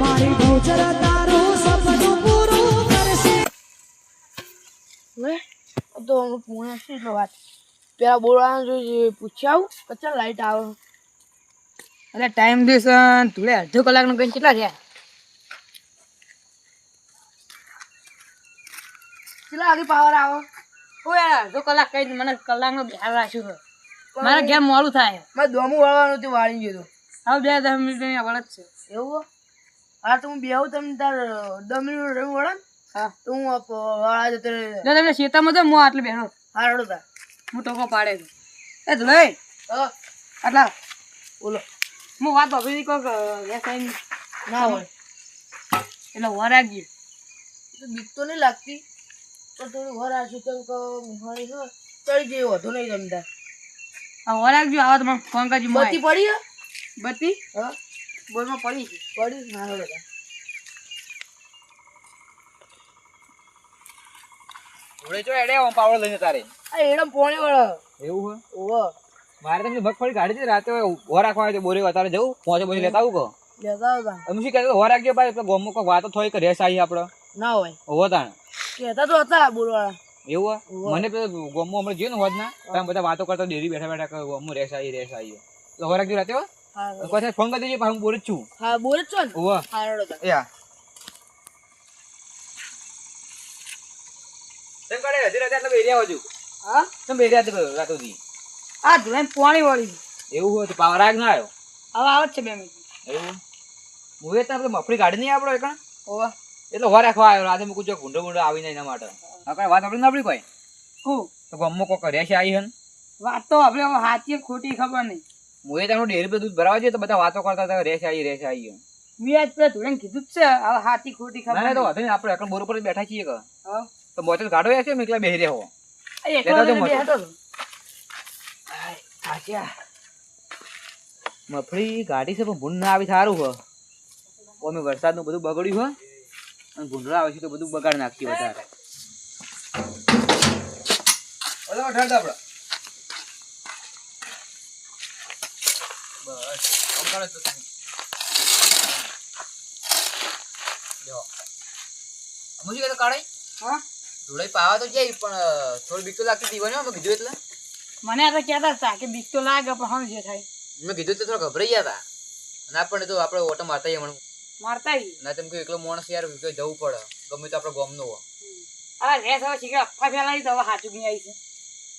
મારી ભૌચર તારું સપનું પૂરું કરશે. લે તો અમે પૂણે શું છે વાત પેલા બોલવાનું જોઈએ પૂછી આવું કચ્છા લાઈટ આવે. અરે ટાઈમ દેશન તુલે અડધો કલાકનો કઈ કેટલા થયા? કેટલા વાગે પાવર આવો? ઓય અડધો કલાક કઈ મને કલાકનો ધ્યાન રાખ્યું છે. મારે ઘેર મોડું થાય. મારે દોમું વળવાનું હતું વાળી ગયું હવે બે દસ મિનિટ વળત છે. એવું હો? તો હું બેહું તમને તાર દમરી રમી વળે હા. તો હું વાળા જતો રહે. જો તમે શેતામાં તો હું આટલે બેઠો હા રડો તાર. હું ટોકો પાડે છું. એ ધુલાઈ હા. આટલા. બોલો. હું વાત વાપરી કોક આઈને. ના હોય. એટલે તો બીક તો નહીં લાગતી. પણ થોડી વાર આશી તો કહો છે. ચડી જઈએ વધુ નહીં જમતા આ વર રાખજો આવો તમે ફોન કરજો બત્તી પડી? બત્તી? હા. બોલમાં પડી? છે પડી ના હવે ઓળે જો એડે ઓમ પાવડો લઈને તારે. આ એડમ પોણી વાળો. એવું હે? ઓવો મારે તમને મગફળી કાઢી છે રાતે ઊભો રાખવા આવ્યો બોરે અત્યારે જવું. પહોંચે પછી લેતા આવું કો લેતા આવતા એમ શું કહેતો ઊભો રાખજો ભાઈ એટલે ગોમો કોઈ વાતો થોઈ કે રેસ આવી આપણે. ના હોય. ઊભો તાણ. કહેતા તો હતા બોલવાળા. એવું મને પેલો ગોમમાં હમણાં જોયું ને હોદના તમે બધા વાતો કરતા ડેરી બેઠા બેઠા કે ગોમમાં રેસ આવી રેસ આવી એટલે ઊભો રાખજો રાતે હો હા. કોઈ ફોન કરી દેજો હું જ છું. હા બોલ છું ને? ઊભો હા રડો તાર યા તેમ કાઢે હજી રાતે આટલા બેરિયા હજુ? હા? તમે બેરિયા હતી રાતો દી આ ધુલાઈ પાણી વાળી. એવું હોય તો પાવર આગ ના આવ્યો હવે આવે જ છે બે મિનિટ. એવું? હું એ તો આપણે મફળી કાઢી નહીં આપણો એકણ? ઓવા એટલે રાખવા આવ્યો રાતે મૂકું જો ગુંડો ગુંડો આવી નહીં એના માટે. આપણે વાત આપણી ના આપણી કોઈ? હું? તો ગમો કર્યા છે આવી હન? વાત તો આપણે હવે સાચી ખોટી ખબર નહીં. હું તારું ડેરી પર દૂધ ભરાવા જોઈએ તો બધા વાતો કરતા હતા રેસ આવી રેસ આવી મેં આજ પેલા ધુલાઈને કીધું જ છે હવે સાચી ખોટી ખબર ના તો વાંધો નહીં આપણે એકણ બોર ઉપર બેઠા છીએ કે. તો તો ગાડો કાઢો છે મેં એકલા બેહી રહ્યો એકલો. મફળી ગાડી છે પણ ભૂંડ ના આવી સારું હો. અમે વરસાદનું બધું બગડ્યું હોય અને ભૂંડળા આવે છે તો બધું બગાડ નાખ્યું વધારે. આપણે બસ કરે તો તમે. લ્યો. અમુ શું કહેતો કાળાઈ? હા. ધૂળાઈ પાવા તો જાય પણ થોડી બીક તો લાગતી બન્યો મેં કીધું એટલે. મને આ તો કહેતા હતા કે બીક તો લાગે પણ હમ જે થાય. મેં કીધું તો થોડા ગભરાઈ ગયા હતા. અને પણ એ તો આપણે ઓટો મારતા મને મારતા. ના તેમ કે એકલો માણસ યાર કે જવું પડે. ગમે તો આપણે ગમનો હો આ રેસ હવે શીખે અફવા ફેલાવી તો હવે સાચું નહીં આવી છે.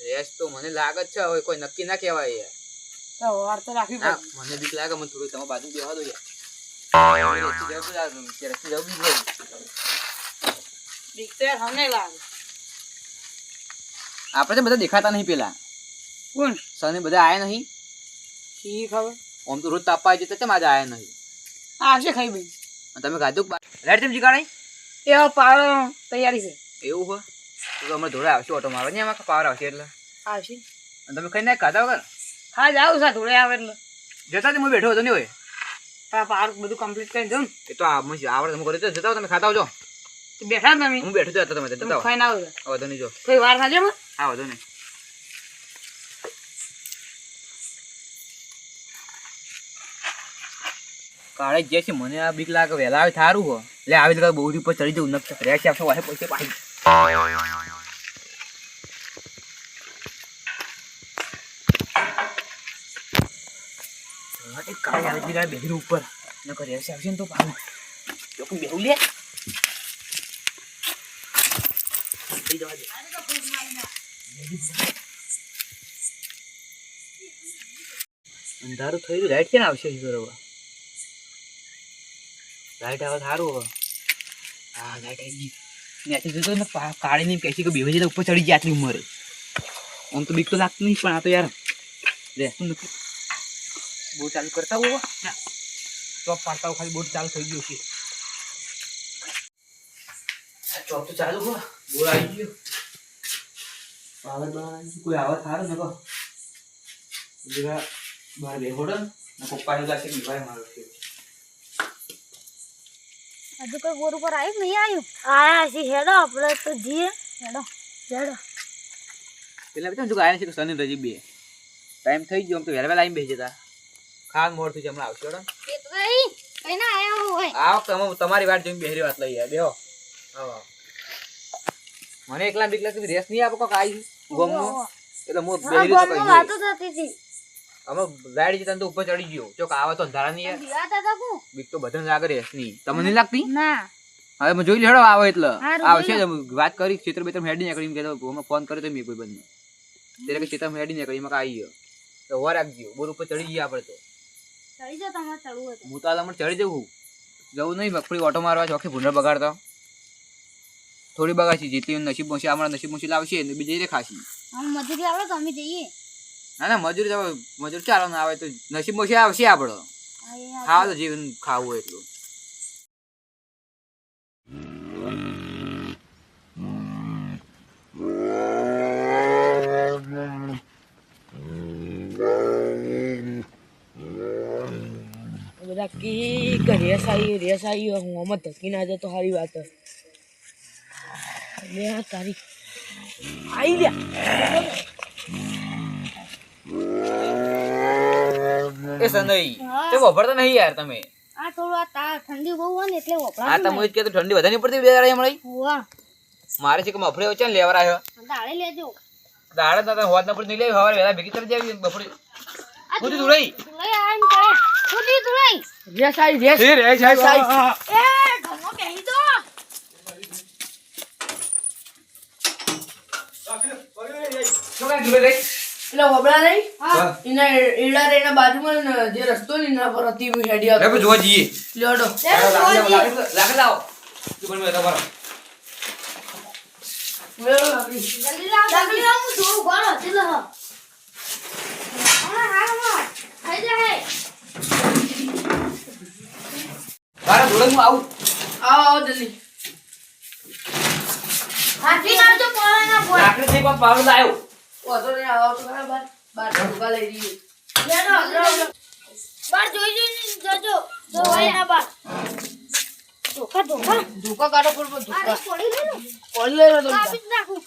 રેસ તો મને લાગે જ છે હવે કોઈ નક્કી ના કહેવાય યાર. તો વાર તો રાખવી પડે. મને બીક લાગે મને થોડું તમે બાજુ બેહવા દો યાર. રેસથી જવું પડે આ રેસથી જવું બી જોઈએ. બીક તો યાર હમને લાગે. આપણે તો બધા દેખાતા નહીં પેલા. કોણ? સને બધા આયા નહીં. શી ખબર? ઓમ તો રોજ તાપવા જતા તેમ આજે આયા નહીં? આ આવશે ખાઈ ભાઈ. અને તમે ખાધું લાઈટ તેમ જીગાડાઈ? એ પાવર તૈયારી છે. એવું હોય તો અમે ધોળે આવશે ઓટો મારવા. નહીં એમાં પાવર આવશે એટલે. આવશે. અને તમે કઈ ના ખાધા વગર? હા જાવ સા ધોળે આવે એટલે જતા હું બેઠો હતો નહીં હોય પાર્ક બધું કમ્પ્લીટ કરી દઉં એ તો આવડે તમે કરી જતા તમે ખાતા આવજો. બેઠા તમે? હું બેઠો હતો તમે જતા ખાઈને આવજો વધો નહીં જો. કોઈ વાર ખાજો આ વધુ નહીં. કાળે જે છે મને આ બીક લાગે વહેલા આવે થારું હો. એટલે આવી બહુ ઉપર ચડી જવું નક્કી રહે છે વાહે પૈસે પાછી હા, એ કાળે આવી હતી બેહરું ઉપર. નકર રહેશે, આવશે ને તો પાછું. લોકો બેહું લે. અંધારું થયું લાઈટ ક્યાં આવશે બરોબર લાઈટ આવે સારું હવે. હા લાઈટ આવી ગઈ. ત્યાંથી જોતો ને કાળીને પેસી કે બેહી જતા ઉપર ચડી ગયા આટલી ઉંમરે. આમ તો બીક તો લાગતું નહીં, પણ આ તો યાર, રહેતું નથી. બહુ ચાલુ કરતા હોવો. ચોપ પાડતા હોય ખાલી બોટ ચાલુ થઈ ગયું છે. ચોપ તો ચાલુ હો. બોલ આવી ગયો. પાવર બાર કોઈ આવે સારું ને કહો? જરા બહાર બેહોડો ને. પપ્પાની લાગે બીવાય મારો છે. હજુ કોઈ બોર ઉપર આવ્યું નહીં આવ્યું આયા છે હેડો આપણે તો જઈએ. હેડો હેડો. પેલા બધા શું આયા છે કે સની રજી બે. ટાઈમ થઈ ગયો આમ તો વહેલા વહેલા આવીને બેસી જતા. ખાવાનું મોડથી હમણાં આવશે બરાબર એ તો કઈ કઈ ના હોય. આ વખતે તમારી વાત જોઈને બેહરી વાત લઈ બેહો. આવો. મને એકલા બીકલા એકલા રેસ નહીં આપો કોક આવી ગોમમાં એટલે હું બેહરી તો કઈ વાતો થતી હતી. અમે લાઈટ જતા તો ઉપર ચડી ગયો. ચોક આવે તો અંધારા નહીં? બીક તો બધાને લાગે રેસ નહીં. તમને નહીં લાગતી? ના. હવે મેં જોઈ લેડો આવે એટલે. આવશે વાત કરી ક્ષેત્ર બેત્ર હેડી નીકળી. એમ કે અમે ફોન કર્યો તો મેં કોઈ બંધ ત્યારે કે ક્ષેત્ર હેડી નીકળી. એમાં આવી ગયો. તો હોવા રાખજો બોર ઉપર ચડી ગયા આપણે તો. ચડી જાઓ તમારે ચડવું હતું હું તો આ લમણ ચડી જવું જવું નહીં મગફળી ઓટો મારવા ચોખી ભૂંડર બગાડતા. થોડી બગાડશી જેટલી નસીબ મોસી અમારા નસીબ મોસી લાવશે ને બીજી રે ખાશી. મજૂરી આવે તો અમે જઈએ. ના ના મજૂરી મજૂર ચાલો ના આવે તો નસીબ મોસી આવશે આપણો ખાવા તો જીવન ખાવું હોય એટલું. બધા કી કે રેસ આવી રેસ આવી હું આમાં ધકી ના જતો સારી વાત. લે તારી. આઈ ગયા એ સનઈ તે વભરતા નહીં યાર તમે. આ થોડું આ તા ઠંડી બહુ હોય ને એટલે આ તમે જ કે ઠંડી વધારે નહીં પડતી બે દાડા હમણાં મારે છે કે મફળી વચ્ચે ને લેવા આવ્યો. દાડે લેજો. દાડે તો હોત ના પડી નહીં લેવી હવારે વહેલા ભેગી કરી દેવી બપોરે આ બધી ધૂળાઈ ધુલાઈ. આ એમ કરે છૂટી ધુલાઈ રેસ આવી રેસ. એ રે સાહેબ એ ઘરમાં બેહી દો એટલે વબડા નહીં એના ઈડા રે એના બાજુમાં જે રસ્તો ને એના પર હતી હેડી આવતો. જોવા જઈએ. લેવડો લાકડી લાવો તું પણ મેં તમારો? જલ્દી લાવ જલ્દી લાવ. હું જોઉં ઘર હતી લહ હમણાં હારમાં થઈ જાય મારા જોડે હું આવું. આવો જલ્દી. હાથી નાખજો પોળા ના પોળા લાકડી થઈ પણ પાવડો લાવ્યો વાંધો નહીં આવો તો ખરા બાર ઢોકા લઈ લેડો બાર જોઈ જોઈ જજો. જો ભાઈ ના બાર. ધોકા ધોકા. ધોકા કાઢો આ ધોકા. રે પડી લે કોણ લઈ રહ્યો તો. કાપી જ નાખું.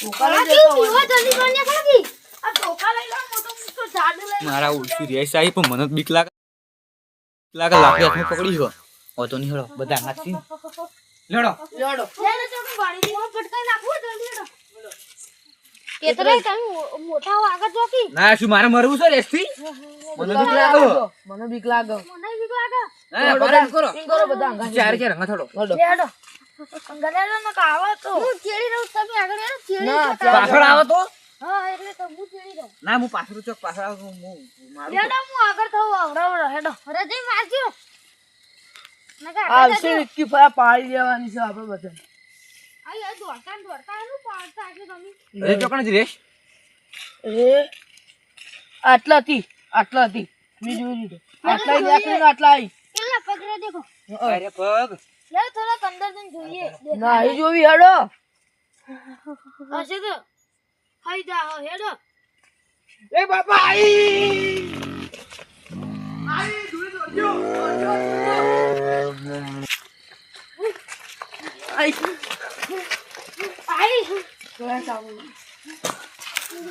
ધોકા લઈ જતો હોય. જલ્દી બને ખાકી આ ધોકા લઈ લો મોટો મોટો ઝાડુ લઈ મારા ઓછું રેસ આવી પણ મને બીક લાગે. લાગે હાથમાં પકડી ગયો ઓ તો નહીં હેડો બધા નાખી લેડો. લેડો. ના શું મારે મરવું છે રેસ મને બીક લાગે. મને બીક લાગે. મને બીક લાગે. ના પારે કરો. કરો બધા અંગા ચાર રંગા થોડો લેડો. ન કાવા તો? હું ચેડી રહું તમે આગળ યાર ચેડી ના, પાછળ આવો તો. હા એટલે તો હું ચેડી રહું. ના હું પાછળ ચોક પાછળ આવું હું મારું લેડો હું આગળ થઉં આવડો હેડો. રજે મારજો આવશે વિક્કી ફરા પાડી લેવાની છે આપણે બધા. આઈ આ દોડતા દોડતા એનું પાડતા એટલે તમે. Race ચોકણ race? એ આટલા હતી આટલા હતી મેં જોઈ લીધું. આટલા નો આટલા આવી કેટલા પગરે દેખો. અરે પગ. લે થોડા અંદર જઈને જોઈએ. ના એ જોવી હેડો. હશે તો હાઈ જા હેડો. એ બાપા આઈ! આઈ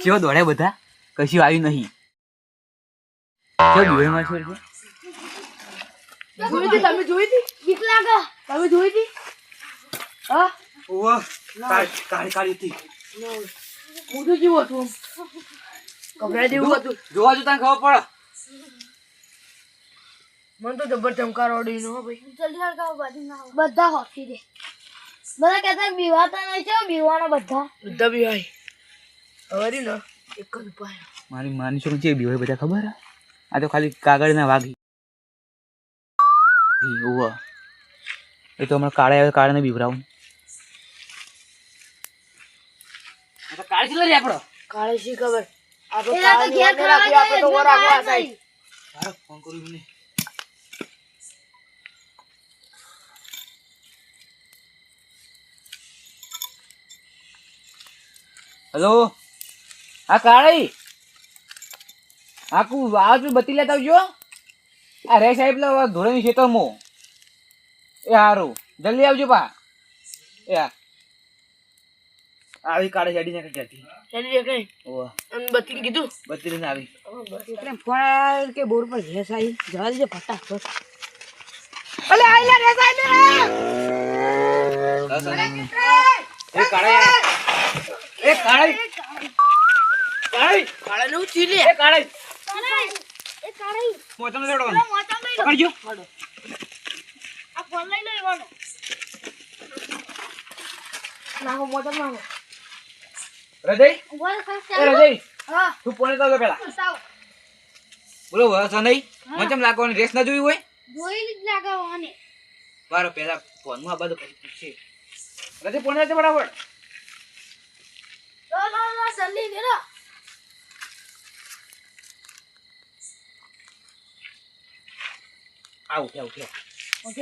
કેવો દોડે બધા? કશું આવ્યું નહીં. કેવો જોઈ હતી તમે જોઈ હતી બીક લાગે તમે જોઈ હતી હા? ઓવા કાળી કાળી કાળી હતી હું જેવું હતું. કપડા જેવું હતું. જોવા જોતા ખબર મને તો જબર ચમકાર ઓડી નો ભાઈ. જલ્દી હળગાવો બાજુ ના બધા હોકી દે બધા કહેતા બીવાતા નહીં છે બીવાના બધા? બધા બીવાય ભાઈ હવે ને એક જ ઉપાય. મારી માની છોકરી છે બીવાય બધા ખબર હે? આ તો ખાલી કાગળના વાગી ઓવા એ તો હમણાં કાળે આવે કાળે બીવરાવું કાળે રે આપણો કાળે શી ખબર? આપણે તો ઘેર ખરાબ આપણે તો એટલે થાય. હારો ફોન કરું મને. હેલો? હા કાળી? હા આવ તું બત્તી લેતા આવજો. આ રે સાહેબ લો ધોળેની ખેતરમાં. એ સારું જલ્દી આવજો પા. એ આવી કાળે હેડી નાખી જતી એની કઈ. ઓવા અને બત્તીને કીધું આવી. એટલે ફળ કે બોર પર ભેંસ આવી. જવા દેજે ફટાફટ. અલે એ કાળા. એ કાળી. કાળી. કાળા નું ચીલે. એ કાળી. એ કાઢી મોચામાં લેવડવાનું. મોટા લઈ પકડજો આ ફોન લઈ લો એવાનો. નાખો મોટર નાખો હૃદય ઊભા રહો, ખાસ એ ચાલો. હા. તું પોણે તો પેલા. બોલો વરસ નહીં. લાગવાની રેસ ના જોઈ હોય? જોઈ જ લાગવાને મારો પેલા ફોનમાં આ બધું પછી પૂછશે હૃદય પોણે બરાબર. લો લો લો જલ્દી કરો આવ ઉઠ્યા ઉઠ્યા ઓકે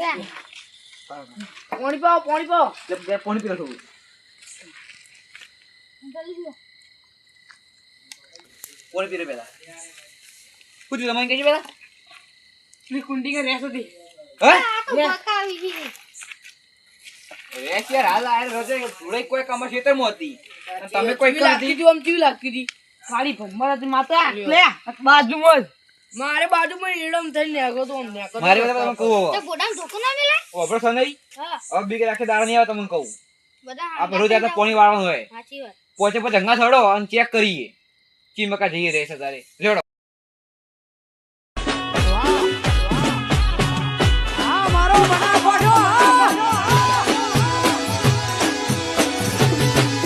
પાણી પાવ પાણી પાવ બે પોણી પીલો છું જલ્દી પીરે પીલે પૂછ્યું તમારે કહેજો પેલા ની કુંડી કે રેસ હતી આ રેસ યાર હાલ આ રોજે જોડે કોઈ કામ ખેતરમાં હતી તમે કોઈ લાગતી હતી આમ કેવી લાગતી હતી. ખાલી ભમર હતી માતા લે બાજુમાં મારે બાજુમાં એડમ થઈને નેગો તો નેગો મારી વાત તમે કહો. તો ગોડામ ઢોકો ના મિલે? ઓબળો નહીં? હા. હવે બીકે રાખે દાળ નહીં આવે તમને કહું. બધા આ રોજ આ પોણી વાળવાનું હોય? સાચી વાત. પોચે પછી જંગા ચડો અને ચેક કરીએ. ચીમકા જઈએ રહેશે તારે. રેડો.